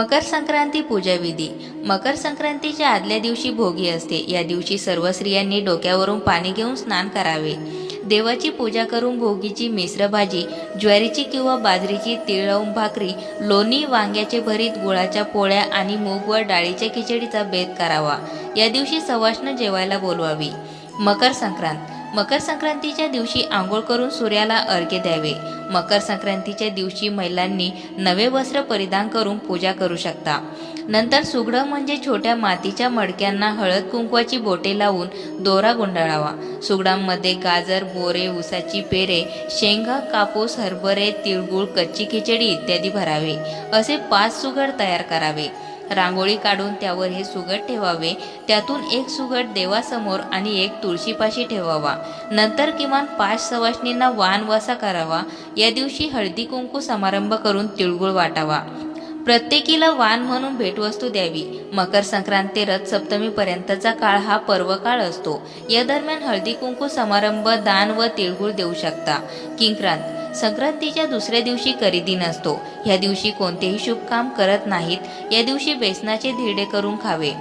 मकर संक्रांती पूजाविधी मकर संक्रांतीच्या आदल्या दिवशी भोगी असते. या दिवशी सर्व स्त्रियांनी डोक्यावरून पाणी घेऊन स्नान करावे. देवाची पूजा करून भोगीची मिश्र भाजी ज्वारीची किंवा बाजरीची तिळवून भाकरी लोणी वांग्याचे भरीत गुळाच्या पोळ्या आणि मूग व डाळीच्या खिचडीचा बेत करावा. या दिवशी सवाष्ण जेवायला बोलवावी. मकर संक्रांत. मकर संक्रांतीच्या दिवशी आंघोळ करून सूर्याला अर्घ्य द्यावे. मकर संक्रांतीच्या दिवशी महिलांनी नवे वस्त्र परिधान करून पूजा करू शकता. नंतर सुगडं म्हणजे छोट्या मातीच्या मडक्यांना हळद कुंकवाची बोटे लावून दोरा गुंडाळावा. सुगडांमध्ये गाजर बोरे उसाची पेरे शेंगा कापूस हरभरे तिळगुळ कच्ची खिचडी इत्यादी भरावे. असे पाच सुगड तयार करावे. रांगोळी काढून त्यावर हे सुगट ठेवावे. त्यातून एक सुगट देवासमोर आणि एक तुळशीपाशी ठेवावा. नंतर किमान पाच सवाष्णींना वाण वसा करावा. या दिवशी हळदी कुंकू समारंभ करून तिळगुळ वाटावा. प्रत्येकीला वाण म्हणून भेटवस्तू द्यावी. मकर संक्रांत ते रथ सप्तमीपर्यंतचा काळ हा पर्व काळ असतो. या दरम्यान हळदी कुंकू समारंभ दान व तिळगुळ देऊ शकता. किंक्रांत संक्रांतीच्या दुसऱ्या दिवशी खरेदी नसतो. ह्या दिवशी कोणतेही शुभ काम करत नाहीत. या दिवशी बेसनाचे धिरडे करून खावे.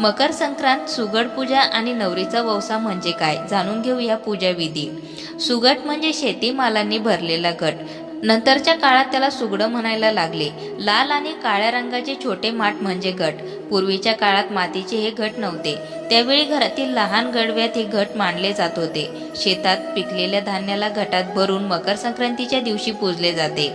मकर संक्रांत सुगड पूजा आणि नवरीचा ववसा म्हणजे काय? जाणून घेऊया पूजा विधी. सुगट म्हणजे शेतीमालांनी भरलेला गट. नंतरच्या काळात त्याला सुगडं म्हणायला लागले. लाल आणि काळ्या रंगाचे छोटे माठ म्हणजे गट पूर्वीच्या काळात मातीचे हे घट नव्हते. त्यावेळी घरातील लहान गडव्यात हे घट मांडले जात होते. शेतात पिकलेल्या धान्याला घटात भरून मकर संक्रांतीच्या दिवशी पूजले जाते.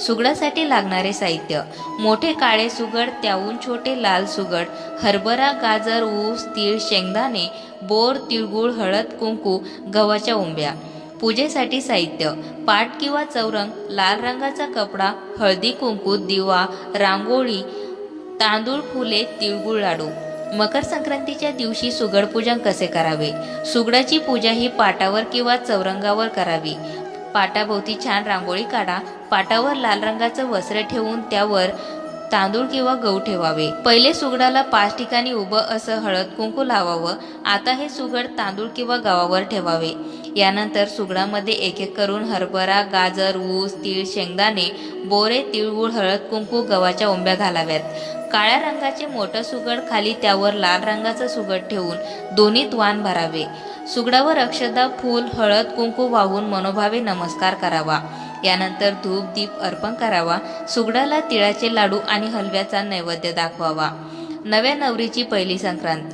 सुगडासाठी लागणारे साहित्य. मोठे काळे सुगड त्याहून छोटे लाल सुगड हरभरा गाजर ऊस तीळ शेंगदाणे बोर तिळगुळ हळद कुंकू गव्हाच्या उंब्या. पूजेसाठी साहित्य पाट किंवा चौरंग लाल रंगाचा कपडा हळदी कुंकू दिवा रांगोळी तांदूळ फुले तिळगुळ लाडू. मकर संक्रांतीच्या दिवशी सुगड पूजन कसे करावे? सुगडाची पूजा ही पाटावर किंवा चौरंगावर करावी. पाटाभोवती छान रांगोळी काढा. पाटावर लाल रंगाचं वस्त्र ठेवून त्यावर तांदूळ किंवा गहू ठेवावे. पहिले सुगडाला पाच ठिकाणी उभं असं हळद कुंकू लावावं. आता हे सुगड तांदूळ किंवा गव्हावर ठेवावे. यानंतर सुगडामध्ये एक एक करून हरभरा गाजर ऊस तीळ शेंगदाणे बोरे तिळगुळ हळद कुंकू गव्हाच्या ओंब्या घालाव्यात. काळ्या रंगाचे मोठं सुगड खाली त्यावर लाल रंगाचं सुगड ठेवून दोन्हीत वाण भरावे. सुगडावर अक्षदा फूल हळद कुंकू वाहून मनोभावे नमस्कार करावा. यानंतर धूप दीप अर्पण करावा. सुगडाला तिळाचे लाडू आणि हलव्याचा नैवेद्य दाखवावा. नव्या नवरीची पहिली संक्रांत.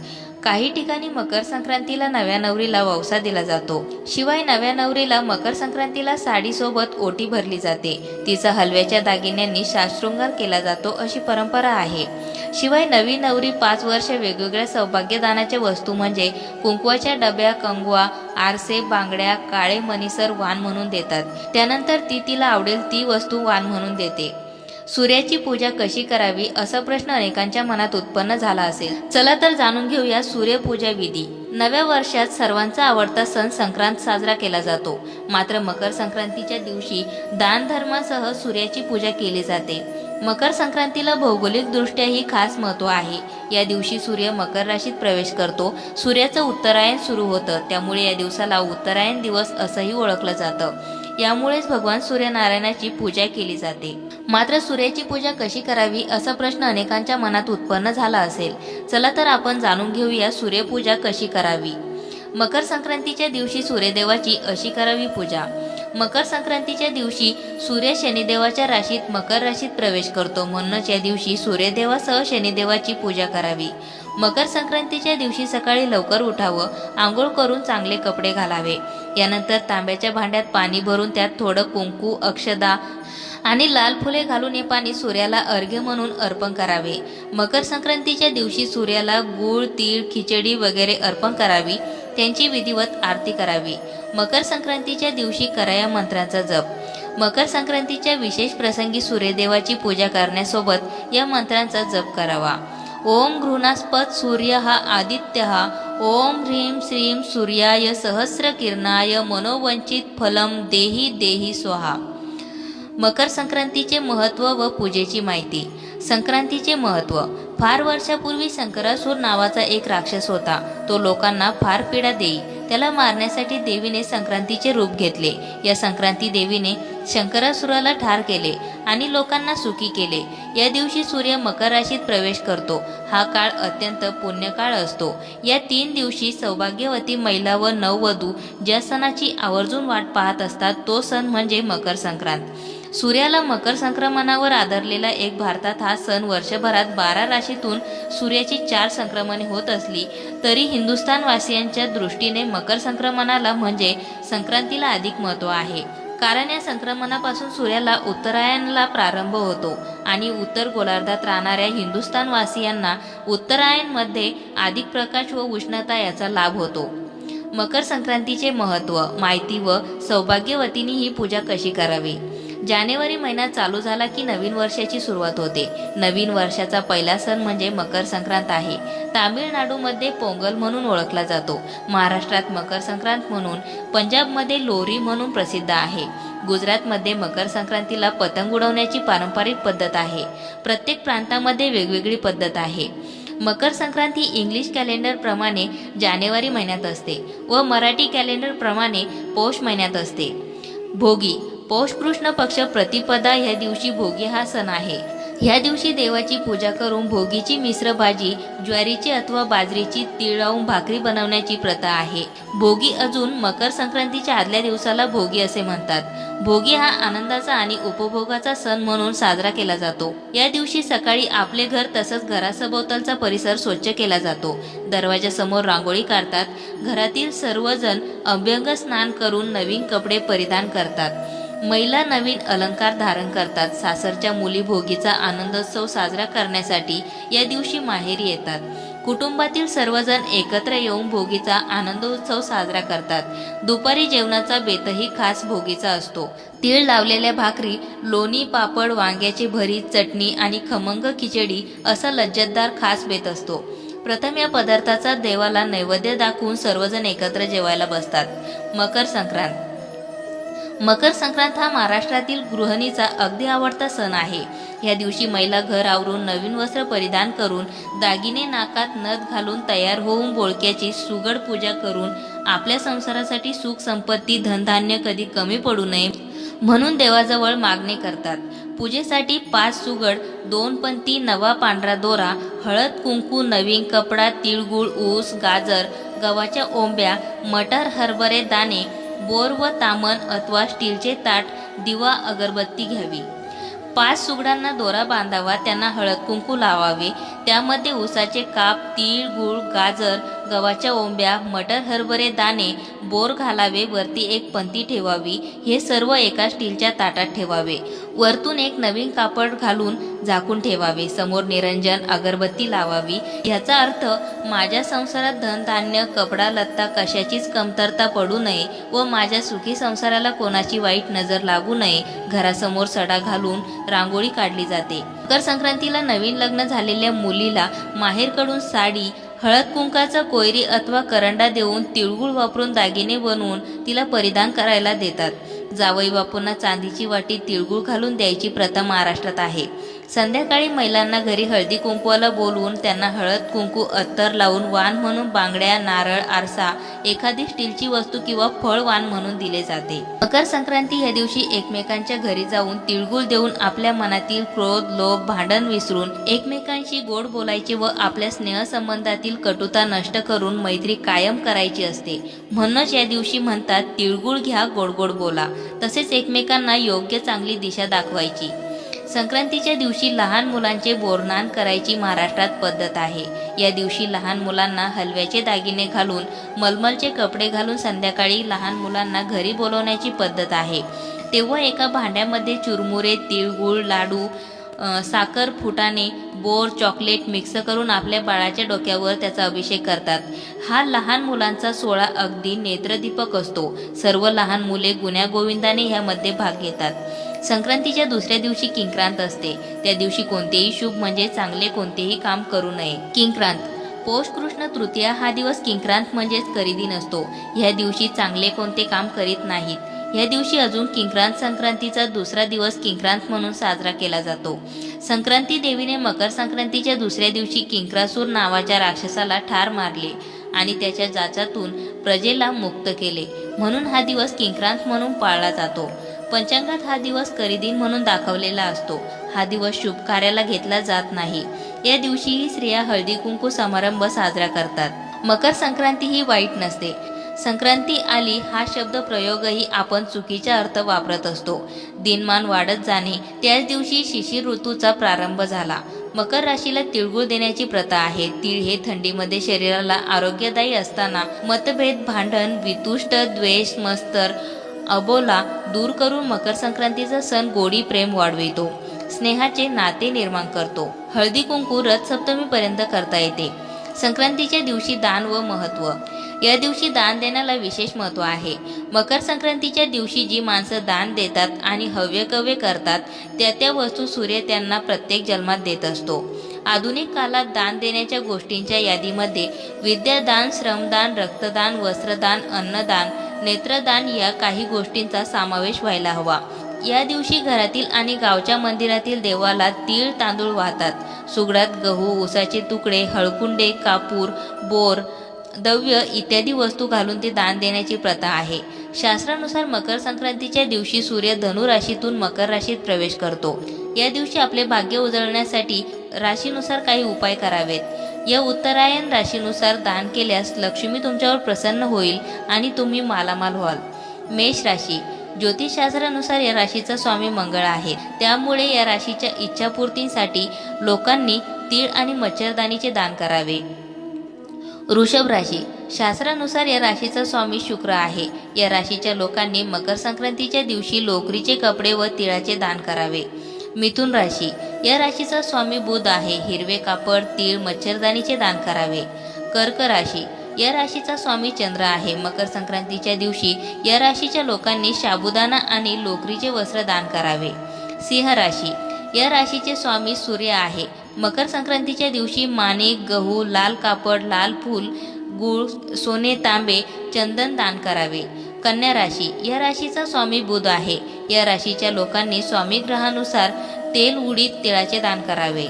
काही ठिकाणी मकर संक्रांतीला नव्या नवरीला ववसा दिला जातो. शिवाय नव्या नवरीला मकर संक्रांतीला साडीसोबत ओटी भरली जाते. तिचा हलव्याच्या दागिन्यांनी शास्त्रृंगार केला जातो अशी परंपरा आहे. शिवाय नवी नवरी पाच वर्ष वेगवेगळ्या सौभाग्यदानाच्या वस्तू म्हणजे कुंकवाच्या डब्या कंगवा आरसे बांगड्या काळे मनीसर वाण म्हणून देतात. त्यानंतर ती तिला आवडेल ती वस्तू वाण म्हणून देते. सूर्याची पूजा कशी करावी असा प्रश्न अनेकांच्या मनात उत्पन्न झाला असेल. चला तर जाणून घेऊया सूर्यपूजा विधी. नव्या वर्षात सर्वांचा आवडता सण संक्रांत साजरा केला जातो. मात्र मकर संक्रांतीच्या दिवशी दानधर्मासह सूर्याची पूजा केली जाते. मकर संक्रांतीला भौगोलिक दृष्ट्याही खास महत्त्व आहे. या दिवशी सूर्य मकर राशीत प्रवेश करतो. सूर्याचं उत्तरायण सुरू होतं. त्यामुळे या दिवसाला उत्तरायण दिवस असंही ओळखलं जातं. यामुळेच भगवान सूर्यनारायणाची पूजा केली जाते. मात्र सूर्याची पूजा कशी करावी असा प्रश्न अनेकांच्या मनात उत्पन्न झाला असेल. चला तर आपण जाणून घेऊया सूर्यपूजा कशी करावी. मकर संक्रांतीच्या दिवशी सूर्यदेवाची अशी करावी पूजा. मकर संक्रांतीच्या दिवशी सूर्य शनिदेवाच्या राशीत मकर राशीत प्रवेश करतो. म्हणूनच या दिवशी सूर्यदेवासह शनिदेवाची पूजा करावी. मकर संक्रांतीच्या दिवशी सकाळी लवकर उठावं आंघोळ करून चांगले कपडे घालावे. यानंतर तांब्याच्या भांड्यात पाणी भरून त्यात थोडं कुंकू अक्षदा आणि लाल फुले घालून हे पाणी सूर्याला अर्घ्य म्हणून अर्पण करावे. मकर संक्रांतीच्या दिवशी सूर्याला गूळ तीळ खिचडी वगैरे अर्पण करावी. त्यांची विधिवत आरती करावी. मकर संक्रांतीच्या दिवशी कराया मंत्राचा जप. मकर संक्रांतीच्या विशेष प्रसंगी सूर्यदेवाची पूजा करण्यासोबत या मंत्रांचा जप करावा. ओम घृणास्पद सूर्य हा आदित्य हा. ओम ह्रीं श्रीं सूर्याय सहस्र किरणाय मनोवंचित फलम देही देही स्वाहा. मकर संक्रांतीचे महत्त्व व पूजेची माहिती. संक्रांतीचे महत्त्व. फार वर्षापूर्वी शंकरासूर नावाचा एक राक्षस होता. तो लोकांना फार पीडा देई. त्याला मारण्यासाठी देवीने संक्रांतीचे रूप घेतले. या संक्रांती देवीने शंकरासुराला ठार केले आणि लोकांना सुखी केले. या दिवशी सूर्य मकर राशीत प्रवेश करतो. हा काळ अत्यंत पुण्यकाळ असतो. या तीन दिवशी सौभाग्यवती महिला व नववधू ज्या सणाची आवर्जून वाट पाहत असतात तो सण म्हणजे मकर संक्रांत. सूर्याला मकर संक्रमणावर आधारलेला एक भारतात हा सण वर्षभरात बारा राशीतून सूर्याची चार संक्रमणे होत असली तरी हिंदुस्थानवासियांच्या दृष्टीने मकर संक्रमणाला म्हणजे संक्रांतीला अधिक महत्त्व आहे. कारण या संक्रमणापासून सूर्याला उत्तरायणला प्रारंभ होतो आणि उत्तर गोलार्धात राहणाऱ्या हिंदुस्थानवासियांना उत्तरायणमध्ये अधिक प्रकाश व उष्णता याचा लाभ होतो. मकर संक्रांतीचे महत्त्व माहिती व सौभाग्यवतीने ही पूजा कशी करावी? जानेवारी महिना चालू झाला की नवीन वर्षाची सुरुवात होते. नवीन वर्षाचा पहिला सण म्हणजे मकर संक्रांत आहे. तामिळनाडूमध्ये पोंगल म्हणून ओळखला जातो. महाराष्ट्रात मकर संक्रांत म्हणून पंजाबमध्ये लोरी म्हणून प्रसिद्ध आहे. गुजरातमध्ये मकर संक्रांतीला पतंग उडवण्याची पारंपरिक पद्धत आहे. प्रत्येक प्रांतामध्ये वेगवेगळी पद्धत आहे. मकर संक्रांती इंग्लिश कॅलेंडर प्रमाणे जानेवारी महिन्यात असते व मराठी कॅलेंडर प्रमाणे पौष महिन्यात असते. भोगी पौष कृष्ण पक्ष प्रतिपदा ह्या दिवशी भोगी हा सण आहे. ह्या दिवशी देवाची पूजा करून भोगीची मिश्र भाजी ज्वारीची अथवा बाजरीची तीळ लावून भाकरी बनवण्याची प्रथा आहे. भोगी अजून मकर संक्रांतीच्या आदल्या दिवसाला भोगी असे म्हणतात. भोगी हा आनंदाचा आणि उपभोगाचा सण म्हणून साजरा केला जातो. या दिवशी सकाळी आपले घर तसंच घरासभोवतालचा परिसर स्वच्छ केला जातो. दरवाजासमोर रांगोळी काढतात. घरातील सर्वजण अभ्यंग स्नान करून नवीन कपडे परिधान करतात. महिला नवीन अलंकार धारण करतात. सासरच्या मुली भोगीचा आनंदोत्सव साजरा करण्यासाठी या दिवशी माहेरी येतात. कुटुंबातील सर्वजण एकत्र येऊन भोगीचा आनंदोत्सव साजरा करतात. दुपारी जेवणाचा बेतही खास भोगीचा असतो. तीळ लावलेल्या भाकरी लोणी पापड वांग्याची भरीत चटणी आणि खमंग खिचडी असा लज्जतदार खास बेत असतो. प्रथम या पदार्थाचा देवाला नैवेद्य दाखवून सर्वजण एकत्र जेवायला बसतात. मकर संक्रांत मकर संक्रांत हा महाराष्ट्रातील गृहिणीचा अगदी आवडता सण आहे. या दिवशी महिला घर आवरून नवीन वस्त्र परिधान करून दागिने नाकात नथ घालून तयार होऊन बोळक्याची सुगड पूजा करून आपल्या संसारासाठी सुख संपत्ती धनधान्य कधी कमी पडू नये म्हणून देवाजवळ मागणी करतात. पूजेसाठी पाच सुगड दोन पंती नवा पांढरा दोरा हळद कुंकू नवीन कपडा तिळगुळ ऊस गाजर गव्हाच्या ओंब्या मटर हरभरे दाणे बोर व तामण अथवा स्टीलचे ताट दिवा अगरबत्ती घ्यावी. पाच सुगडांना दोरा बांधावा त्यांना हळद कुंकू लावावे. त्यामध्ये उसाचे काप तीळ गूळ गाजर गव्हाच्या ओंब्या मटर हरभरे दाणे बोर घालावे वरती एक पंती ठेवावी हे सर्व एका स्टीलच्या ताटात ठेवावे. वरतून एक नवीन कापड घालून झाकून ठेवावे. समोर निरंजन अगरबत्ती लावावी. याचा अर्थ माझ्या संसारात धनधान्य कपडा लत्ता कशाचीच कमतरता पडू नये व माझ्या सुखी संसाराला कोणाची वाईट नजर लागू नये. घरासमोर सडा घालून रांगोळी काढली जाते. मकर संक्रांतीला नवीन लग्न झालेल्या मुलीला माहेरकडून साडी हळद कुंकाचा कोयरी अथवा करंडा देऊन तिळगुळ वापरून दागिने बनवून तिला परिधान करायला देतात. जावई बापूंना चांदीची वाटी तिळगुळ घालून द्यायची प्रथा महाराष्ट्रात आहे. संध्याकाळी महिलांना घरी हळदी कुंकवाला बोलवून त्यांना हळद कुंकू अत्तर लावून वाण म्हणून बांगड्या नारळ आरसा एखादी स्टीलची वस्तू किंवा फळ वाण म्हणून दिले जाते. मकर संक्रांती या दिवशी एकमेकांच्या घरी जाऊन तिळगुळ देऊन आपल्या मनातील क्रोध लोभ भांडण विसरून एकमेकांशी गोड बोलायचे व आपल्या स्नेहसंबंधातील कटुता नष्ट करून मैत्री कायम करायची असते. म्हणूनच या दिवशी म्हणतात तिळगुळ घ्या गोड गोड बोला. तसेच एकमेकांना योग्य चांगली दिशा दाखवायची. संक्रांतीच्या दिवशी लहान मुलांचे बोरनान करायची महाराष्ट्रात पद्धत आहे. या दिवशी लहान मुलांना हलव्याचे दागिने घालून मलमलचे कपडे घालून संध्याकाळी लहान मुलांना घरी बोलवण्याची पद्धत आहे. तेव्हा एका भांड्यामध्ये चुरमुरे तिळगुळ लाडू साखर फुटाणे बोर चॉकलेट मिक्स करून आपल्या बाळाच्या डोक्यावर त्याचा अभिषेक करतात. हा लहान मुलांचा सोहळा अगदी नेत्रदीपक असतो. सर्व लहान मुले गुण्यागोविंदाने ह्यामध्ये भाग घेतात. संक्रांतीच्या दुसऱ्या दिवशी किंक्रांत असते. त्या दिवशी कोणतेही शुभ म्हणजे चांगले कोणतेही काम करू नये. किंक्रांत. पौष कृष्ण तृतीया हा दिवस किंक्रांत म्हणजेच खरेदी नसतो ह्या दिवशी चांगले कोणते काम करीत नाहीत. या दिवशी अजून किंक्रांत संक्रांतीचा दुसरा दिवस किंक्रांत म्हणून साजरा केला जातो. संक्रांती देवीने मकर संक्रांतीच्या दुसऱ्या दिवशी किंक्रासूर नावाच्या राक्षसाला ठार मारले आणि त्याच्या जाचातून प्रजेला मुक्त केले. म्हणून हा दिवस किंक्रांत म्हणून पाळला जातो. पंचांगात हा दिवस करीदिन म्हणून दाखवलेला असतो. हा दिवस शुभ कार्याला घेतला जात नाही. या दिवशीही स्त्रिया हळदी कुंकू समारंभ साजरा करतात. मकर संक्रांती ही वाईट नसते. संक्रांती आली हा शब्द प्रयोगही आपण चुकीचा अर्थ वापरत असतो. दिनमान वाढत जाणे त्याच दिवशी शिशिर ऋतूचा प्रारंभ झाला. मकर राशीला तिळगुळ देण्याची प्रथा आहे. तीळ हे थंडीमध्ये शरीराला आरोग्यदायी असताना मतभेद भांडण वितुष्ट द्वेष मस्तर अबोला दूर करून मकर संक्रांतीचा सण गोडी प्रेम वाढवितो. स्नेहाचे नाते निर्माण करतो. हळदी कुंकू रथ करता येते. संक्रांतीच्या दिवशी दान व महत्त्व या दिवशी दान देण्याला विशेष महत्त्व आहे. मकर संक्रांतीच्या दिवशी जी माणसं दान देतात आणि हव्यकव्य करतात त्या त्या वस्तू सूर्य त्यांना प्रत्येक जन्मात देत असतो. आधुनिक काळात दान देण्याच्या गोष्टींच्या यादीमध्ये विद्यादान श्रमदान रक्तदान वस्त्रदान अन्नदान नेत्रदान या काही गोष्टींचा समावेश व्हायला हवा. या दिवशी घरातील आणि गावच्या मंदिरातील देवाला तीळ तांदूळ वाहतात. सुगडात गहू ऊसाचे तुकडे हळकुंडे कापूर बोर दव्य इत्यादी वस्तू घालून ते दान देण्याची प्रथा आहे. शास्त्रानुसार मकर संक्रांतीच्या दिवशी सूर्य धनु राशीतून मकर राशीत प्रवेश करतो. या दिवशी आपले भाग्य उजळण्यासाठी राशीनुसार काही उपाय करावेत. या उत्तरायण राशीनुसार दान केल्यास लक्ष्मी तुमच्यावर प्रसन्न होईल आणि तुम्ही मालामाल व्हाल. मेष राशी. ज्योतिषशास्त्रानुसार या राशीचा स्वामी मंगळ आहे. त्यामुळे या राशीच्या इच्छापूर्तीसाठी लोकांनी तीळ आणि मच्छरदानीचे दान करावे. वृषभ राशी. शास्त्रानुसार या राशीचा स्वामी शुक्र आहे. या राशीच्या लोकांनी मकर संक्रांतीच्या दिवशी लोकरीचे कपडे व तिळाचे दान करावे. मिथुन राशी. या राशीचा स्वामी बुध आहे. हिरवे कापड तीळ मच्छरदानीचे दान करावे. कर्क राशी. या राशीचा स्वामी चंद्र आहे. मकर संक्रांतीच्या दिवशी या राशीच्या लोकांनी साबुदाणा आणि लोकरीचे वस्त्र दान करावे. सिंह राशी. या राशीचे स्वामी सूर्य आहे. मकर संक्रांतीच्या दिवशी माणिक गहू लाल कापड लाल फूल गुळ सोने तांबे चंदन दान करावे. कन्या राशी. या राशीचा स्वामी बुध आहे. या राशीच्या लोकांनी स्वामी ग्रहानुसार तेल उडीद तिळाचे दान करावे.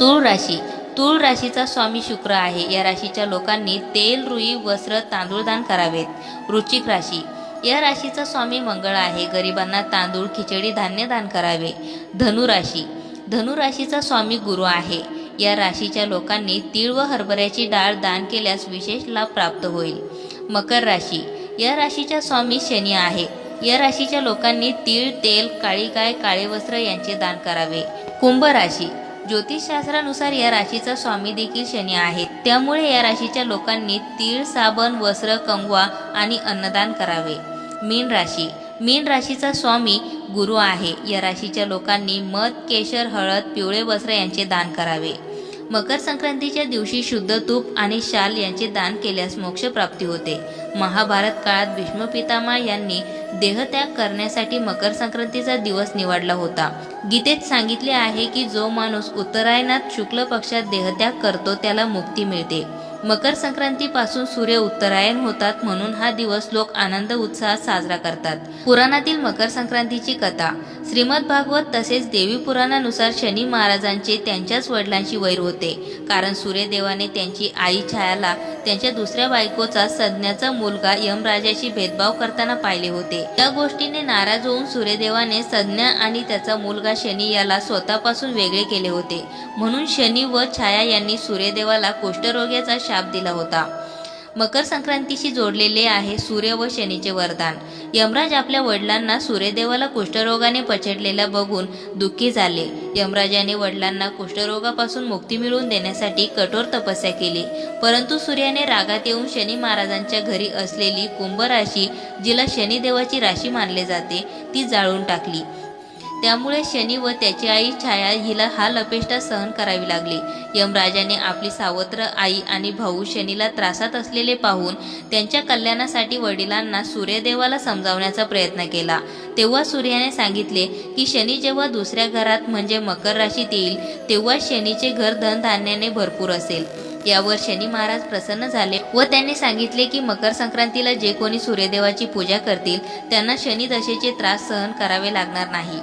तूळ राशी. तूळ राशीचा स्वामी शुक्र आहे. या राशीच्या लोकांनी तेल रुई वस्त्र तांदूळ दान करावेत. रुचिक राशी. या राशीचा स्वामी मंगळ आहे. गरिबांना तांदूळ खिचडी धान्य दान करावे. धनुराशी धनुराशीचा स्वामी गुरु आहे. या राशीच्या लोकांनी तीळ व हरभऱ्याची डाळ दान केल्यास विशेष लाभ प्राप्त होईल. मकर राशी. या राशीच्या स्वामी शनी आहे. या राशीच्या लोकांनी तीळ तेल काळी गाय काळे वस्त्र यांचे दान करावे. कुंभ राशी. ज्योतिषशास्त्रानुसार या राशीचा स्वामी देखील शनी आहे. त्यामुळे या राशीच्या लोकांनी तीळ साबण वस्त्र कंगवा आणि अन्नदान करावे. मीन राशी. मीन राशीचा स्वामी गुरु आहे. या राशीच्या लोकांनी मध केशर हळद पिवळे वस्त्र यांचे दान करावे. मकर संक्रांतीच्या दिवशी शुद्ध तूप आणि शाल यांचे दान केल्यास मोक्ष प्राप्ती होते. महाभारत काळात भीष्म पितामह यांनी देहत्याग करण्यासाठी मकर संक्रांतीचा दिवस निवडला होता. गीतेत सांगितले आहे की जो माणूस उत्तरायणात शुक्ल पक्षात देहत्याग करतो त्याला मुक्ती मिळते. मकर संक्रांतीपासून सूर्य उत्तरायण होतात म्हणून हा दिवस लोक आनंद उत्साहात साजरा करतात. पुराणातील मकर संक्रांतीची कथा श्रीमद भागवत तसेच देवी पुराणानुसार शनी महाराजांचे त्यांच्याच वडिलांशी वैर होते. कारण सूर्यदेवाने त्यांची आई छायाला त्यांच्या दुसऱ्या बायकोचा सज्ञाचा मुलगा यमराजाशी भेदभाव करताना पाहिले होते. या गोष्टीने नाराज होऊन सूर्यदेवाने सज्ञा आणि त्याचा मुलगा शनी याला स्वतःपासून वेगळे केले होते. म्हणून शनी व छाया यांनी सूर्यदेवाला कुष्ठरोग्याचा शाप दिला होता. मकर संक्रांतीशी जोडलेले आहे सूर्य व शनीचे वरदान. यमराज आपल्या वडिलांना सूर्यदेवाला कुष्ठरोगाने पछडलेला बघून दुःखी झाले. यमराजाने वडिलांना कुष्ठरोगापासून मुक्ती मिळवून देण्यासाठी कठोर तपस्या केली. परंतु सूर्याने रागात येऊन शनी महाराजांच्या घरी असलेली कुंभ राशी जिला शनिदेवाची राशी मानले जाते ती जाळून टाकली. त्यामुळे शनी व त्याची आई छाया हिला हा लपेष्टा सहन करावी लागली. यमराजाने आपली सावत्र आई आणि भाऊ शनीला त्रासात असलेले पाहून त्यांच्या कल्याणासाठी वडिलांना सूर्यदेवाला समजावण्याचा प्रयत्न केला. तेव्हा सूर्याने सांगितले की शनी जेव्हा दुसऱ्या घरात म्हणजे मकर राशीत येईल तेव्हा शनीचे घर धनधान्याने भरपूर असेल. यावर शनी महाराज प्रसन्न झाले व त्यांनी सांगितले की मकर संक्रांतीला जे कोणी सूर्यदेवाची पूजा करतील त्यांना शनी दशेचे त्रास सहन करावे लागणार नाही.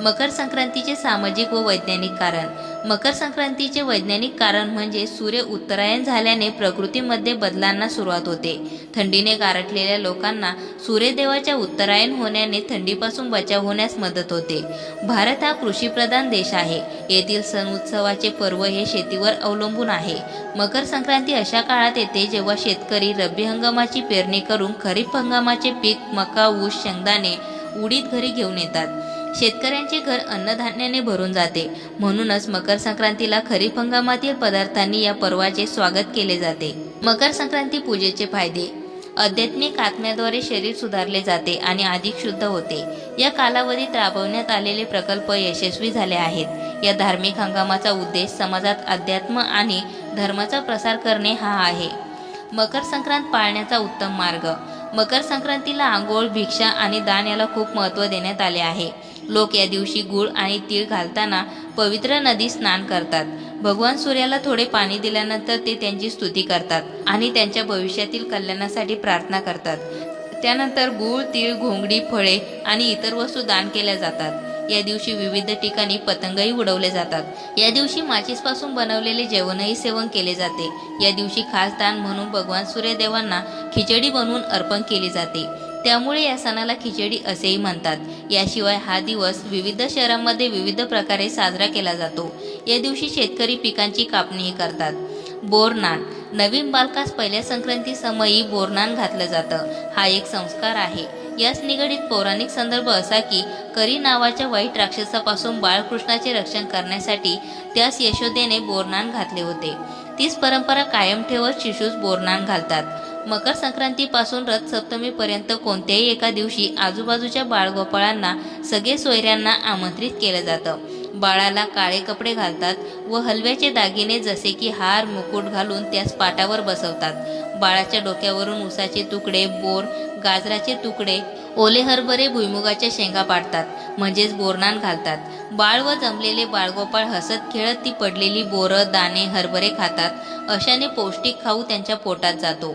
मकर संक्रांतीचे सामाजिक व वैज्ञानिक कारण. मकर संक्रांतीचे वैज्ञानिक कारण म्हणजे सूर्य उत्तरायण झाल्याने प्रकृतीमध्ये बदलांना सुरुवात होते. थंडीने गारठलेल्या लोकांना सूर्यदेवाच्या उत्तरायण होण्याने थंडीपासून बचाव होण्यास मदत होते. भारत हा कृषीप्रधान देश आहे. येथील सण उत्सवाचे पर्व हे शेतीवर अवलंबून आहे. मकर संक्रांती अशा काळात येते जेव्हा शेतकरी रब्बी हंगामाची पेरणी करून खरीप हंगामाचे पीक मका ऊस शेंगदाणे उडीद घरी घेऊन येतात. शेतकऱ्यांचे घर अन्नधान्याने भरून जाते. म्हणूनच मकर संक्रांतीला खरीप हंगामातील पदार्थांनी या पर्वाचे स्वागत केले जाते. मकर संक्रांती पूजेचे फायदे. आध्यात्मिक आत्म्याद्वारे शरीर सुधारले जाते आणि अधिक शुद्ध होते. या कालावधीत राबवण्यात आलेले प्रकल्प यशस्वी झाले आहेत. या धार्मिक हंगामाचा उद्देश समाजात अध्यात्म आणि धर्माचा प्रसार करणे हा आहे. मकर संक्रांत पाळण्याचा उत्तम मार्ग. मकर संक्रांतीला आंघोळ भिक्षा आणि दान याला खूप महत्त्व देण्यात आले आहे. लोक या दिवशी गुळ आणि तीळ घालताना पवित्र नदी स्नान करतात. भगवान सूर्याला थोडे पाणी दिल्यानंतर ते त्यांची स्तुती करतात आणि त्यांच्या भविष्यातील कल्याणासाठी प्रार्थना करतात. त्यानंतर गूळ तीळ घोंगडी फळे आणि इतर वस्तू दान केल्या जातात. या दिवशी विविध ठिकाणी पतंगही उडवले जातात. या दिवशी माचीसपासून बनवलेले जेवणही सेवन केले जाते. या दिवशी खास दान म्हणून भगवान सूर्यदेवांना खिचडी बनवून अर्पण केली जाते. त्यामुळे या सणाला खिचडी असेही म्हणतात. याशिवाय हा दिवस विविध शहरांमध्ये विविध प्रकारे साजरा केला जातो. या दिवशी शेतकरी पिकांची कापणीही करतात. बोरनाण नवीन बालकास पहिल्या संक्रांती समयी बोरनाण घातलं जातं. हा एक संस्कार आहे. यास निगडीत पौराणिक संदर्भ असा की करी नावाच्या वाईट राक्षसापासून बाळकृष्णाचे रक्षण करण्यासाठी त्यास यशोदेने बोरनाण घातले होते. तीच परंपरा कायम ठेवत शिशूस बोरनाण घालतात. मकर संक्रांतीपासून रथसप्तमीपर्यंत कोणत्याही एका दिवशी आजूबाजूच्या बाळगोपाळांना सगळे सोयऱ्यांना आमंत्रित केलं जातं. बाळाला काळे कपडे घालतात व हलव्याचे दागिने जसे की हार मुकुट घालून त्यास पाटावर बसवतात. बाळाच्या डोक्यावरून उसाचे तुकडे बोर गाजराचे तुकडे ओले हरभरे भुईमुगाच्या शेंगा पाडतात म्हणजेच बोरणान घालतात. बाळ व जमलेले बाळगोपाळ हसत खेळत ती पडलेली बोरं दाणे हरभरे खातात अशाने पौष्टिक खाऊ त्यांच्या पोटात जातो.